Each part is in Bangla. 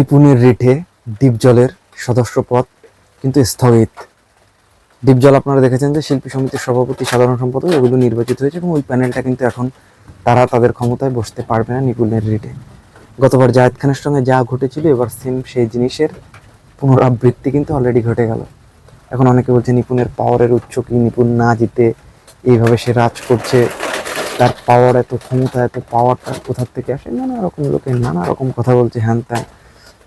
নিপুণের রিটে দ্বীপজলের সদস্য পদ কিন্তু স্থগিত। দ্বীপজল আপনারা দেখেছেন যে শিল্পী সমিতির সভাপতি সাধারণ সম্পাদক এগুলো নির্বাচিত হয়েছে এবং ওই প্যানেলটা কিন্তু এখন তারা তাদের ক্ষমতায় বসতে পারবে না নিপুণের রিটে। গতবার জায়েদ খানের সঙ্গে যা ঘটেছিল, এবার সেম সেই জিনিসের পুনরাবৃত্তি কিন্তু অলরেডি ঘটে গেল। এখন অনেকে বলছে নিপুণের পাওয়ারের উচ্চ কি? নিপুণ না জিতে এইভাবে সে রাজ করছে, তার পাওয়ার এত ক্ষমতা, এত পাওয়ারটা কোথার থেকে আসে? নানা রকম লোকে নানা রকম কথা বলছে, হ্যান ত্যান।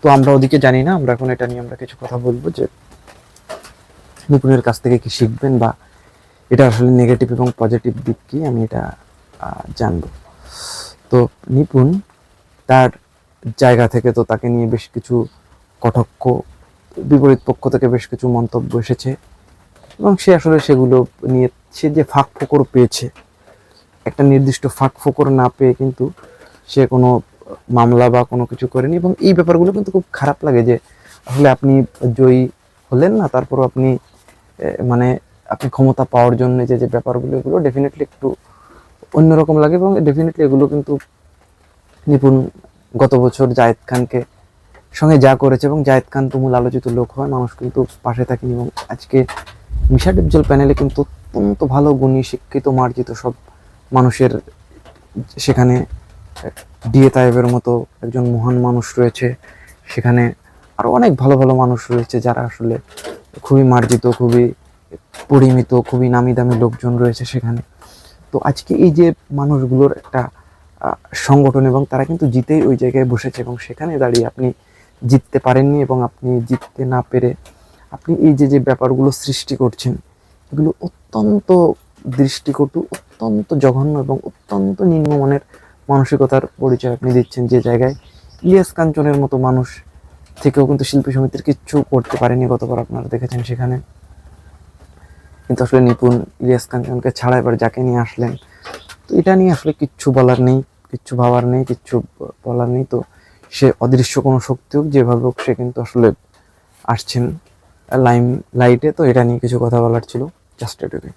তো আমরা ওদিকে জানি না, আমরা এখন এটা নিয়ে আমরা কিছু কথা বলব যে নিপুণের কাছ থেকে কি শিখবেন বা এটা আসলে নেগেটিভ এবং পজিটিভ দিক কি, আমি এটা জানব। তো নিপুণ তার জায়গা থেকে তো তাকে নিয়ে বেশ কিছু কটক্ষ, বিপরীত পক্ষ থেকে বেশ কিছু মন্তব্য এসেছে এবং সে আসলে সেগুলো নিয়ে, সে যে ফাঁক ফোকর পেয়েছে, একটা নির্দিষ্ট ফাঁক ফোকর না পেয়ে কিন্তু সে কোনো মামলা বা কোনো কিছু করেনি এবং এই ব্যাপারগুলো কিন্তু খুব খারাপ লাগে যে আসলে আপনি জয়ী হলেন না, তারপরও আপনি মানে আপনি ক্ষমতা পাওয়ার জন্য যে যে ব্যাপারগুলো, এগুলো ডেফিনেটলি একটু অন্যরকম লাগে এবং ডেফিনেটলি এগুলো কিন্তু নিপুণ গত বছর জায়েদ খানকে সঙ্গে যা করেছে এবং জায়েদ খান তুমুল আলোচিত লোক হয়, মানুষ কিন্তু পাশে থাকেনি এবং আজকে মিশা ডিপজল প্যানেলে কিন্তু অত্যন্ত ভালো, গুণী, শিক্ষিত, মার্জিত সব মানুষের সেখানে ডিএ তায়েবের মতো একজন মহান মানুষ রয়েছে। সেখানে আরও অনেক ভালো ভালো মানুষ রয়েছে যারা আসলে খুবই মার্জিত, খুবই পরিমিত, খুবই নামি দামি লোকজন রয়েছে সেখানে। তো আজকে এই যে মানুষগুলোর একটা সংগঠন এবং তারা কিন্তু জিতেই ওই জায়গায় বসেছে এবং সেখানে দাঁড়িয়ে আপনি জিততে পারেননি এবং আপনি জিততে না পেরে আপনি এই যে যে ব্যাপারগুলো সৃষ্টি করছেন, এগুলো অত্যন্ত দৃষ্টিকটু, অত্যন্ত জঘন্য এবং অত্যন্ত নিম্নমানের মানসিকতার পরিচয় আপনি দিচ্ছেন যে জায়গায়। ইলিয়াস কাঞ্চনের মতো মানুষ থেকেও কিন্তু শিল্পী সমিতির কিচ্ছু করতে পারেনি, গতবার আপনারা দেখেছেন সেখানে। কিন্তু আসলে নিপুণ ইলিয়াস কাঞ্চনকে ছাড়া এবার যাকে নিয়ে আসলেন, তো এটা নিয়ে আসলে কিচ্ছু বলার নেই, কিচ্ছু ভাবার নেই, কিচ্ছু বলার নেই। তো সে অদৃশ্য কোনো শক্তি হোক, যেভাবে হোক সে কিন্তু আসলে আসছেন লাইম, লাইটে। তো এটা নিয়ে কিছু কথা বলার ছিল। জাস্ট এটুকুই।